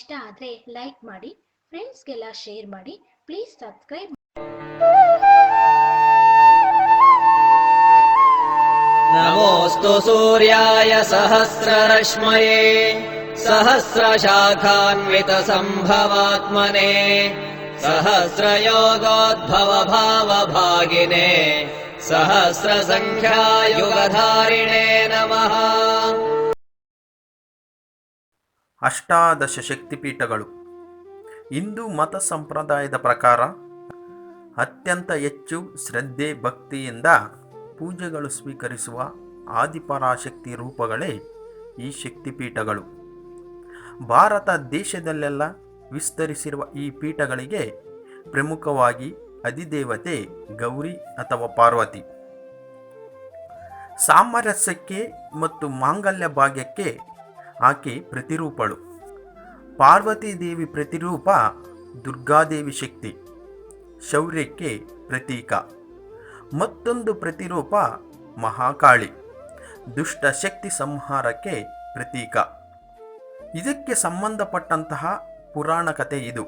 Channel ಇಷ್ಟ ಆದರೆ like ಮಾಡಿ ಫ್ರೆಂಡ್ಸ್ಗೆಲ್ಲ ಶೇರ್ ಮಾಡಿ ಪ್ಲೀಸ್ ಸಬ್ಸ್ಕ್ರೈಬ್ नमोऽस्तु सूर्याय सहस्ररश्मये सहस्रशाखान्वितसम्भवात्मने सहस्रयोगोद्भवभावभागिने सहस्रसङ्ख्यायुगधारिणे नमः ಅಷ್ಟಾದಶ ಶಕ್ತಿಪೀಠಗಳು. ಹಿಂದೂ ಮತ ಸಂಪ್ರದಾಯದ ಪ್ರಕಾರ ಅತ್ಯಂತ ಹೆಚ್ಚು ಶ್ರದ್ಧೆ, ಭಕ್ತಿಯಿಂದ ಪೂಜೆಗಳು ಸ್ವೀಕರಿಸುವ ಆದಿಪರಾಶಕ್ತಿ ರೂಪಗಳೇ ಈ ಶಕ್ತಿಪೀಠಗಳು. ಭಾರತ ದೇಶದಲ್ಲೆಲ್ಲ ವಿಸ್ತರಿಸಿರುವ ಈ ಪೀಠಗಳಿಗೆ ಪ್ರಮುಖವಾಗಿ ಅಧಿದೇವತೆ ಗೌರಿ ಅಥವಾ ಪಾರ್ವತಿ. ಸಾಮರಸ್ಯಕ್ಕೆ ಮತ್ತು ಮಾಂಗಲ್ಯ ಭಾಗ್ಯಕ್ಕೆ ಆಕೆ ಪ್ರತಿರೂಪಳು. ಪಾರ್ವತಿ ದೇವಿ ಪ್ರತಿರೂಪ, ದುರ್ಗಾದೇವಿ ಶಕ್ತಿ. ಶೌರ್ಯಕ್ಕೆ ಪ್ರತೀಕ. ಮತ್ತೊಂದು ಪ್ರತಿರೂಪ, ಮಹಾಕಾಳಿ. ದುಷ್ಟ ಶಕ್ತಿ ಸಂಹಾರಕ್ಕೆ ಪ್ರತೀಕ. ಇದಕ್ಕೆ ಸಂಬಂಧಪಟ್ಟಂತಹ ಪುರಾಣ ಕಥೆ ಇದು.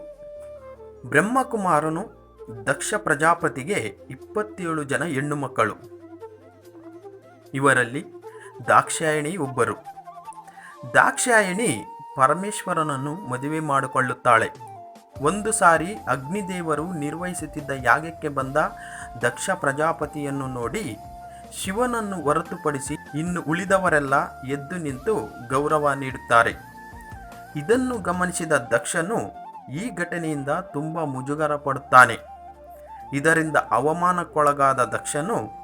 ಬ್ರಹ್ಮಕುಮಾರನು ದಕ್ಷ ಪ್ರಜಾಪತಿಗೆ ಇಪ್ಪತ್ತೇಳು ಜನ ಹೆಣ್ಣು ಮಕ್ಕಳು ಇವರಲ್ಲಿ ದಾಕ್ಷಾಯಣಿ ಒಬ್ಬರು ದಾಕ್ಷಾಯಣಿ ಪರಮೇಶ್ವರನನ್ನು ಮದುವೆ ಮಾಡಿಕೊಳ್ಳುತ್ತಾಳೆ. ಒಂದು ಸಾರಿ ಅಗ್ನಿದೇವರು ನಿರ್ವಹಿಸುತ್ತಿದ್ದ ಯಾಗಕ್ಕೆ ಬಂದ ದಕ್ಷ ಪ್ರಜಾಪತಿಯನ್ನು ನೋಡಿ ಶಿವನನ್ನು ಹೊರತುಪಡಿಸಿ ಇನ್ನು ಉಳಿದವರೆಲ್ಲ ಎದ್ದು ನಿಂತು ಗೌರವ ನೀಡುತ್ತಾರೆ. ಇದನ್ನು ಗಮನಿಸಿದ ದಕ್ಷನು ಈ ಘಟನೆಯಿಂದ ತುಂಬ ಮುಜುಗರ ಪಡುತ್ತಾನೆ. ಇದರಿಂದ ಅವಮಾನಕ್ಕೊಳಗಾದ ದಕ್ಷನು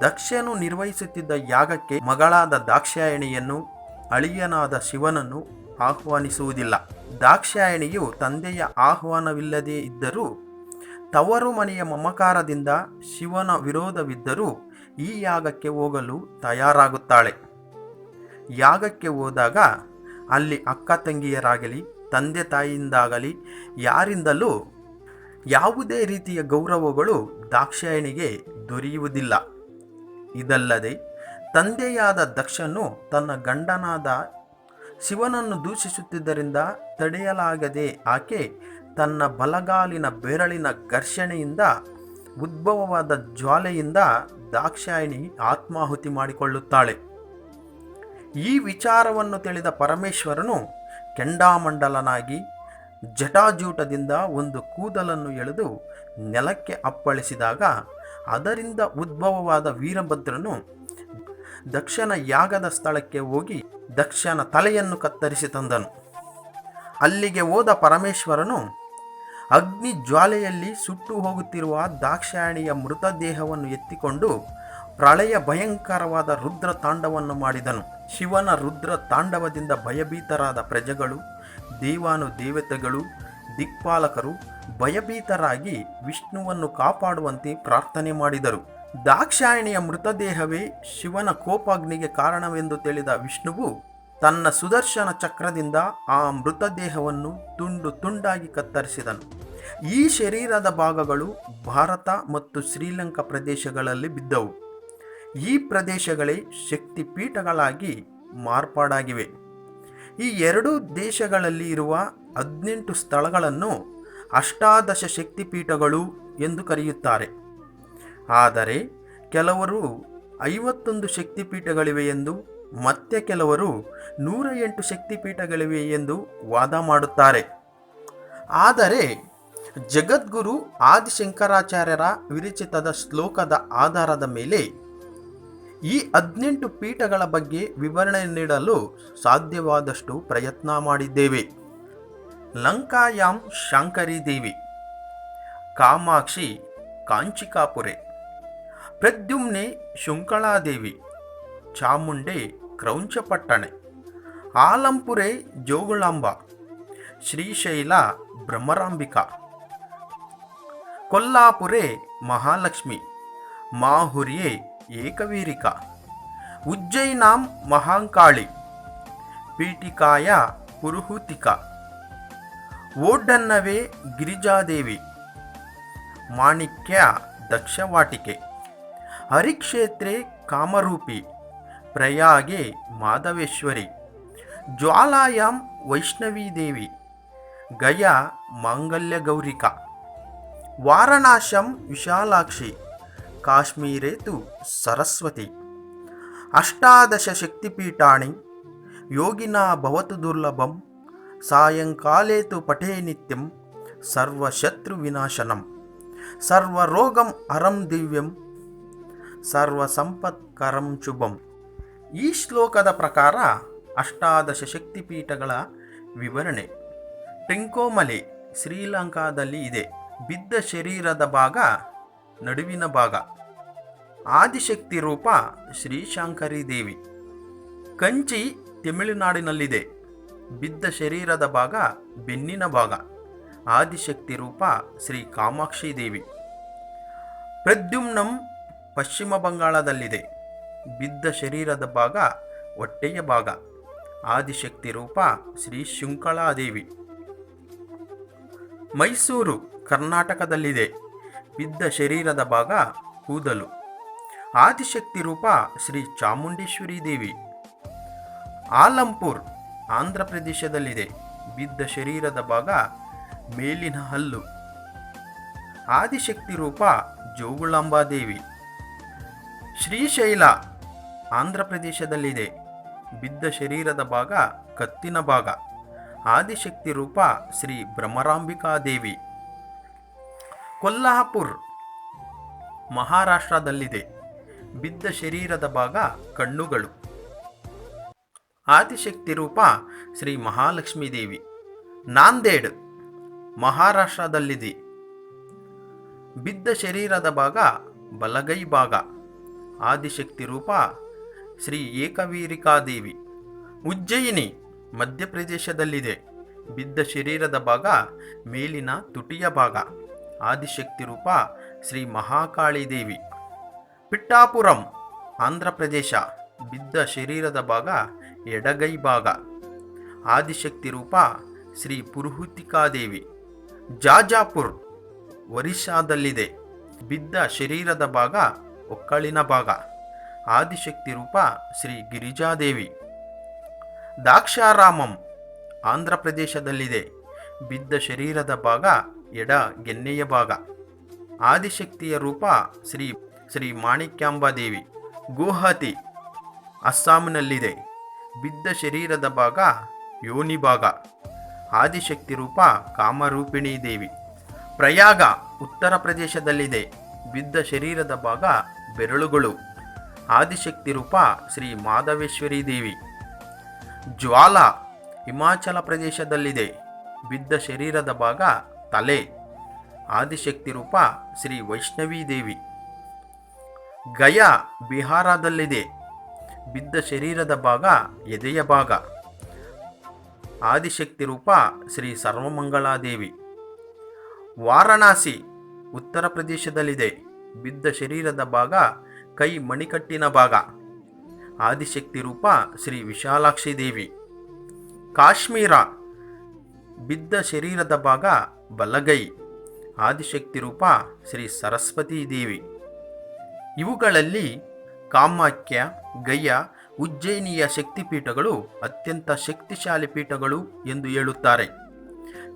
ದಕ್ಷನು ನಿರ್ವಹಿಸುತ್ತಿದ್ದ ಯಾಗಕ್ಕೆ ಮಗಳಾದ ದಾಕ್ಷಾಯಣಿಯನ್ನು ಅಳಿಯನಾದ ಶಿವನನ್ನು ಆಹ್ವಾನಿಸುವುದಿಲ್ಲ. ದಾಕ್ಷಾಯಣಿಯು ತಂದೆಯ ಆಹ್ವಾನವಿಲ್ಲದೇ ಇದ್ದರೂ ತವರು ಮನೆಯ ಮಮಕಾರದಿಂದ ಶಿವನ ವಿರೋಧವಿದ್ದರೂ ಈ ಯಾಗಕ್ಕೆ ಹೋಗಲು ತಯಾರಾಗುತ್ತಾಳೆ. ಯಾಗಕ್ಕೆ ಹೋದಾಗ ಅಲ್ಲಿ ಅಕ್ಕ ತಂಗಿಯರಾಗಲಿ, ತಂದೆ ತಾಯಿಯಿಂದಾಗಲಿ ಯಾರಿಂದಲೂ ಯಾವುದೇ ರೀತಿಯ ಗೌರವಗಳು ದಾಕ್ಷಾಯಣಿಗೆ ದೊರೆಯುವುದಿಲ್ಲ. ಇದಲ್ಲದೆ ತಂದೆಯಾದ ದಕ್ಷನು ತನ್ನ ಗಂಡನಾದ ಶಿವನನ್ನು ದೂಷಿಸುತ್ತಿದ್ದರಿಂದ ತಡೆಯಲಾಗದೆ ಆಕೆ ತನ್ನ ಬಲಗಾಲಿನ ಬೆರಳಿನ ಘರ್ಷಣೆಯಿಂದ, ಉದ್ಭವವಾದ ಜ್ವಾಲೆಯಿಂದ ದಾಕ್ಷಾಯಿಣಿ ಆತ್ಮಾಹುತಿ ಮಾಡಿಕೊಳ್ಳುತ್ತಾಳೆ. ಈ ವಿಚಾರವನ್ನು ತಿಳಿದ ಪರಮೇಶ್ವರನು ಕೆಂಡಾಮಂಡಲನಾಗಿ ಜಟಾಜೂಟದಿಂದ ಒಂದು ಕೂದಲನ್ನು ಎಳೆದು ನೆಲಕ್ಕೆ ಅಪ್ಪಳಿಸಿದಾಗ, ಅದರಿಂದ ಉದ್ಭವವಾದ ವೀರಭದ್ರನು ದಕ್ಷನ ಯಾಗದ ಸ್ಥಳಕ್ಕೆ ಹೋಗಿ ದಕ್ಷನ ತಲೆಯನ್ನು ಕತ್ತರಿಸಿ ತಂದನು. ಅಲ್ಲಿಗೆ ಹೋದ ಪರಮೇಶ್ವರನು ಅಗ್ನಿ ಜ್ವಾಲೆಯಲ್ಲಿ ಸುಟ್ಟು ಹೋಗುತ್ತಿರುವ ದಾಕ್ಷಾಯಣಿಯ ಮೃತದೇಹವನ್ನು ಎತ್ತಿಕೊಂಡು ಪ್ರಳಯ ಭಯಂಕರವಾದ ರುದ್ರ ತಾಂಡವನ್ನು ಮಾಡಿದನು. ಶಿವನ ರುದ್ರ ತಾಂಡವದಿಂದ ಭಯಭೀತರಾದ ಪ್ರಜೆಗಳು, ದೇವಾನು ದೇವತೆಗಳು, ದಿಕ್ಪಾಲಕರು ಭಯಭೀತರಾಗಿ ವಿಷ್ಣುವನ್ನು ಕಾಪಾಡುವಂತೆ ಪ್ರಾರ್ಥನೆ ಮಾಡಿದರು. ದಾಕ್ಷಾಯಣಿಯ ಮೃತದೇಹವೇ ಶಿವನ ಕೋಪಾಗ್ನಿಗೆ ಕಾರಣವೆಂದು ತಿಳಿದ ವಿಷ್ಣುವು ತನ್ನ ಸುದರ್ಶನ ಚಕ್ರದಿಂದ ಆ ಮೃತದೇಹವನ್ನು ತುಂಡು ತುಂಡಾಗಿ ಕತ್ತರಿಸಿದನು. ಈ ಶರೀರದ ಭಾಗಗಳು ಭಾರತ ಮತ್ತು ಶ್ರೀಲಂಕಾ ಪ್ರದೇಶಗಳಲ್ಲಿ ಬಿದ್ದವು. ಈ ಪ್ರದೇಶಗಳೇ ಶಕ್ತಿ ಪೀಠಗಳಾಗಿ ಮಾರ್ಪಾಡಾಗಿವೆ. ಈ ಎರಡೂ ದೇಶಗಳಲ್ಲಿ ಇರುವ ಹದಿನೆಂಟು ಸ್ಥಳಗಳನ್ನು ಅಷ್ಟಾದಶ ಶಕ್ತಿಪೀಠಗಳು ಎಂದು ಕರೆಯುತ್ತಾರೆ. ಆದರೆ ಕೆಲವರು ಐವತ್ತೊಂದು ಶಕ್ತಿಪೀಠಗಳಿವೆ ಎಂದು ಮತ್ತೆ ಕೆಲವರು ನೂರ ಎಂಟು ಶಕ್ತಿಪೀಠಗಳಿವೆ ಎಂದು ವಾದ ಮಾಡುತ್ತಾರೆ. ಆದರೆ ಜಗದ್ಗುರು ಆದಿಶಂಕರಾಚಾರ್ಯರ ವಿರಚಿತದ ಶ್ಲೋಕದ ಆಧಾರದ ಮೇಲೆ ಈ ಹದಿನೆಂಟು ಪೀಠಗಳ ಬಗ್ಗೆ ವಿವರಣೆ ನೀಡಲು ಸಾಧ್ಯವಾದಷ್ಟು ಪ್ರಯತ್ನ ಮಾಡಿದ್ದೇವೆ. ಲಂಕಾಯಾಂ ಶಾಂಕರಿ ದೇವಿ ಕಾಮಾಕ್ಷಿ, ಕಾಂಚಿಕಾಪುರೆ. ಪ್ರದ್ಯುಮ್ನೆ ಶುಂಕಳಾದೇವಿ, ಚಾಮುಂಡೆ ಕ್ರೌಂಚಪಟ್ಟಣೆ, ಆಲಂಪುರೆ ಜೋಗುಳಾಂಬ, ಶ್ರೀಶೈಲ ಭ್ರಮರಾಂಬಿಕಾ, ಕೊಲ್ಲಾಪುರೆ ಮಹಾಲಕ್ಷ್ಮಿ, ಮಾಹುರ್ಯೆ ಏಕವೀರಿಕ ಉಜ್ಜೈನಾಂ ಮಹಾಂಕಾಳಿ, ಪೀಠಿಕಾಯ ಪುರುಹೂತಿಕ ಓಡ್ಡನ್ನವೇ ಗಿರಿಜಾದೇವಿ, ಮಾಣಿಕ್ಯ ದಕ್ಷವಾಟಿಕೆ. ಹರಿಕ್ಷೇತ್ರೆ ಕಾಮರೂಪಿ, ಪ್ರಯಾಗೆ ಮಾಧವೇಶ್ವರಿ, ಜ್ವಾಲಾಯಾಂ ವೈಷ್ಣವೀ ದೇವಿ, ಗಯಾ ಮಾಂಗಲ್ಯ ಗೌರಿಕ ವಾರಣಾಶಂ ವಿಶಾಲಾಕ್ಷಿ, ಕಾಶ್ಮೀರೆ ತು ಸರಸ್ವತಿ, ಅಷ್ಟಾದಶ ಶಕ್ತಿಪೀಠಾಣಿ, ಯೋಗಿನಾ ಭವತು ದುರ್ಲಭಂ, ಸಾಯಂಕಾಲೇ ತು ಪಠೇ ನಿತ್ಯಂ, ಸರ್ವಶತ್ರು ವಿನಾಶನಂ, ಸರ್ವರೋಗಂ ಅರಂ ದಿವ್ಯಂ ಸರ್ವಸಂಪತ್ಕರಂ ಶುಭಂ. ಈ ಶ್ಲೋಕದ ಪ್ರಕಾರ ಅಷ್ಟಾದಶ ಶಕ್ತಿಪೀಠಗಳ ವಿವರಣೆ. ಟೆಂಕೋಮಲೆ ಶ್ರೀಲಂಕಾದಲ್ಲಿ ಇದೆ. ಬಿದ್ದ ಶರೀರದ ಭಾಗ, ನಡುವಿನ ಭಾಗ. ಆದಿಶಕ್ತಿ ರೂಪ ಶ್ರೀಶಂಕರಿ ದೇವಿ ಕಂಚಿ ತಮಿಳುನಾಡಿನಲ್ಲಿದೆ. ಬಿದ್ದ ಶರೀರದ ಭಾಗ, ಬೆನ್ನಿನ ಭಾಗ. ಆದಿಶಕ್ತಿ ರೂಪ ಶ್ರೀ ಕಾಮಾಕ್ಷಿ ದೇವಿ ಪ್ರದ್ಯುಮ್ನಂ ಪಶ್ಚಿಮ ಬಂಗಾಳದಲ್ಲಿದೆ. ಬಿದ್ದ ಶರೀರದ ಭಾಗ ಹೊಟ್ಟೆಯ ಭಾಗ. ಆದಿಶಕ್ತಿ ರೂಪ ಶ್ರೀ ಶುಂಕಳಾದೇವಿ. ಮೈಸೂರು, ಕರ್ನಾಟಕದಲ್ಲಿದೆ. ಬಿದ್ದ ಶರೀರದ ಭಾಗ ಕೂದಲು. ಆದಿಶಕ್ತಿ ರೂಪ ಶ್ರೀ ಚಾಮುಂಡೇಶ್ವರಿ ದೇವಿ. ಆಲಂಪುರ್, ಆಂಧ್ರ ಪ್ರದೇಶದಲ್ಲಿದೆ. ಬಿದ್ದ ಶರೀರದ ಭಾಗ ಮೇಲಿನ ಹಲ್ಲು. ಆದಿಶಕ್ತಿ ರೂಪ ಜೋಗುಳಾಂಬಾದೇವಿ ಶ್ರೀಶೈಲ ಆಂಧ್ರ ಪ್ರದೇಶದಲ್ಲಿದೆ. ಬಿದ್ದ ಶರೀರದ ಭಾಗ ಕತ್ತಿನ ಭಾಗ. ಆದಿಶಕ್ತಿ ರೂಪ ಶ್ರೀ ಭ್ರಮರಾಂಬಿಕಾದೇವಿ ಕೊಲ್ಲಾಪುರ್ ಮಹಾರಾಷ್ಟ್ರದಲ್ಲಿದೆ. ಬಿದ್ದ ಶರೀರದ ಭಾಗ ಕಣ್ಣುಗಳು. ಆದಿಶಕ್ತಿ ರೂಪ ಶ್ರೀ ಮಹಾಲಕ್ಷ್ಮೀ ದೇವಿ ನಾಂದೇಡ್ ಮಹಾರಾಷ್ಟ್ರದಲ್ಲಿದೆ. ಬಿದ್ದ ಶರೀರದ ಭಾಗ ಬಲಗೈ ಭಾಗ. ಆದಿಶಕ್ತಿ ರೂಪ ಶ್ರೀ ಏಕವೀರಿಕಾದೇವಿ. ಉಜ್ಜಯಿನಿ ಮಧ್ಯಪ್ರದೇಶದಲ್ಲಿದೆ. ಬಿದ್ದ ಶರೀರದ ಭಾಗ ಮೇಲಿನ ತುಟಿಯ ಭಾಗ. ಆದಿಶಕ್ತಿ ರೂಪ ಶ್ರೀ ಮಹಾಕಾಳಿ ದೇವಿ ಪಿಟ್ಟಾಪುರಂ ಆಂಧ್ರ ಪ್ರದೇಶ ಬಿದ್ದ ಶರೀರದ ಭಾಗ ಎಡಗೈ ಭಾಗ. ಆದಿಶಕ್ತಿ ರೂಪ ಶ್ರೀ ಪುರುಹುತಿಕಾದೇವಿ ಜಾಜಾಪುರ್, ಒರಿಸ್ಸಾದಲ್ಲಿದೆ. ಬಿದ್ದ ಶರೀರದ ಭಾಗ ಒಕ್ಕಳಿನ ಭಾಗ. ಆದಿಶಕ್ತಿ ರೂಪ ಶ್ರೀ ಗಿರಿಜಾದೇವಿ. ದಾಕ್ಷಾರಾಮಂ ಆಂಧ್ರ ಪ್ರದೇಶದಲ್ಲಿದೆ ಬಿದ್ದ ಶರೀರದ ಭಾಗ ಎಡ ಗೆನ್ನೆಯ ಭಾಗ. ಆದಿಶಕ್ತಿಯ ರೂಪ ಶ್ರೀ ಶ್ರೀ ಮಾಣಿಕ್ಯಾಂಬಾದೇವಿ. ಗುವಾಹತಿ ಅಸ್ಸಾಂನಲ್ಲಿದೆ. ಬಿದ್ದ ಶರೀರದ ಭಾಗ ಯೋನಿ ಭಾಗ. ಆದಿಶಕ್ತಿ ರೂಪ ಕಾಮರೂಪಿಣಿ ದೇವಿ. ಪ್ರಯಾಗ ಉತ್ತರ ಪ್ರದೇಶದಲ್ಲಿದೆ. ಬಿದ್ದ ಶರೀರದ ಭಾಗ ಬೆರಳುಗಳು. ಆದಿಶಕ್ತಿ ರೂಪ ಶ್ರೀ ಮಾಧವೇಶ್ವರಿ ದೇವಿ. ಜ್ವಾಲ ಹಿಮಾಚಲ ಪ್ರದೇಶದಲ್ಲಿದೆ. ಬಿದ್ದ ಶರೀರದ ಭಾಗ ತಲೆ. ಆದಿಶಕ್ತಿ ರೂಪ ಶ್ರೀ ವೈಷ್ಣವಿ ದೇವಿ. ಗಯಾ ಬಿಹಾರದಲ್ಲಿದೆ. ಬಿದ್ದ ಶರೀರದ ಭಾಗ ಎದೆಯ ಭಾಗ. ಆದಿಶಕ್ತಿ ರೂಪ ಶ್ರೀ ಸರ್ವಮಂಗಳಾದೇವಿ ವಾರಣಾಸಿ ಉತ್ತರ ಪ್ರದೇಶದಲ್ಲಿದೆ. ಬಿದ್ದ ಶರೀರದ ಭಾಗ, ಕೈ ಮಣಿಕಟ್ಟಿನ ಭಾಗ. ಆದಿಶಕ್ತಿ ರೂಪ ಶ್ರೀ ವಿಶಾಲಾಕ್ಷಿ ದೇವಿ. ಕಾಶ್ಮೀರ, ಬಿದ್ದ ಶರೀರದ ಭಾಗ ಬಲಗೈ. ಆದಿಶಕ್ತಿ ರೂಪ ಶ್ರೀ ಸರಸ್ವತಿ ದೇವಿ. ಇವುಗಳಲ್ಲಿ ಕಾಮಾಖ್ಯ ಗಯ್ಯ ಉಜ್ಜಯಿನಿಯ ಶಕ್ತಿಪೀಠಗಳು ಅತ್ಯಂತ ಶಕ್ತಿಶಾಲಿ ಪೀಠಗಳು ಎಂದು ಹೇಳುತ್ತಾರೆ.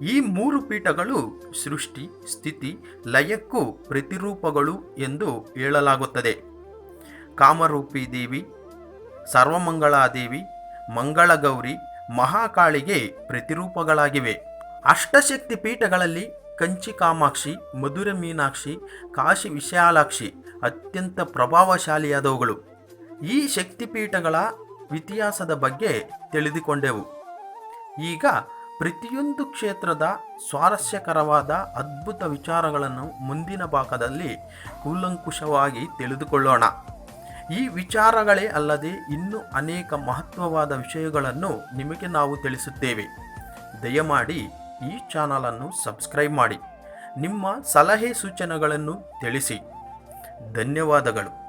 ಈ ಮೂರು ಪೀಠಗಳು ಸೃಷ್ಟಿ, ಸ್ಥಿತಿ, ಲಯಕ್ಕೂ ಪ್ರತಿರೂಪಗಳು ಎಂದು ಹೇಳಲಾಗುತ್ತದೆ. ಕಾಮರೂಪಿ ದೇವಿ ಸರ್ವಮಂಗಳಾದೇವಿ ಮಂಗಳಗೌರಿ, ಮಹಾಕಾಳಿಗೆ ಪ್ರತಿರೂಪಗಳಾಗಿವೆ. ಅಷ್ಟಶಕ್ತಿ ಪೀಠಗಳಲ್ಲಿ ಕಂಚಿ ಕಾಮಾಕ್ಷಿ ಮಧುರ ಮೀನಾಕ್ಷಿ, ಕಾಶಿ ವಿಶಾಲಾಕ್ಷಿ ಅತ್ಯಂತ ಪ್ರಭಾವಶಾಲಿಯಾದವುಗಳು. ಈ ಶಕ್ತಿಪೀಠಗಳ ಇತಿಹಾಸದ ಬಗ್ಗೆ ತಿಳಿದುಕೊಂಡೆವು. ಈಗ ಪ್ರತಿಯೊಂದು ಕ್ಷೇತ್ರದ ಸ್ವಾರಸ್ಯಕರವಾದ ಅದ್ಭುತ ವಿಚಾರಗಳನ್ನು ಮುಂದಿನ ಭಾಗದಲ್ಲಿ ಕೂಲಂಕುಷವಾಗಿ ತಿಳಿದುಕೊಳ್ಳೋಣ. ಈ ವಿಚಾರಗಳೇ ಅಲ್ಲದೆ ಇನ್ನೂ ಅನೇಕ ಮಹತ್ವವಾದ ವಿಷಯಗಳನ್ನು ನಿಮಗೆ ನಾವು ತಿಳಿಸುತ್ತೇವೆ. ದಯಮಾಡಿ ಈ ಚಾನಲನ್ನು ಸಬ್ಸ್ಕ್ರೈಬ್ ಮಾಡಿ. ನಿಮ್ಮ ಸಲಹೆ ಸೂಚನೆಗಳನ್ನು ತಿಳಿಸಿ. ಧನ್ಯವಾದಗಳು.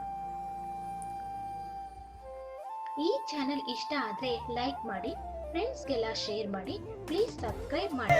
ಇಷ್ಟ ಆದರೆ ಲೈಕ್ ಮಾಡಿ ಫ್ರೆಂಡ್ಸ್ಗೆಲ್ಲ ಶೇರ್ ಮಾಡಿ ಪ್ಲೀಸ್ ಸಬ್ಸ್ಕ್ರೈಬ್ ಮಾಡಿ.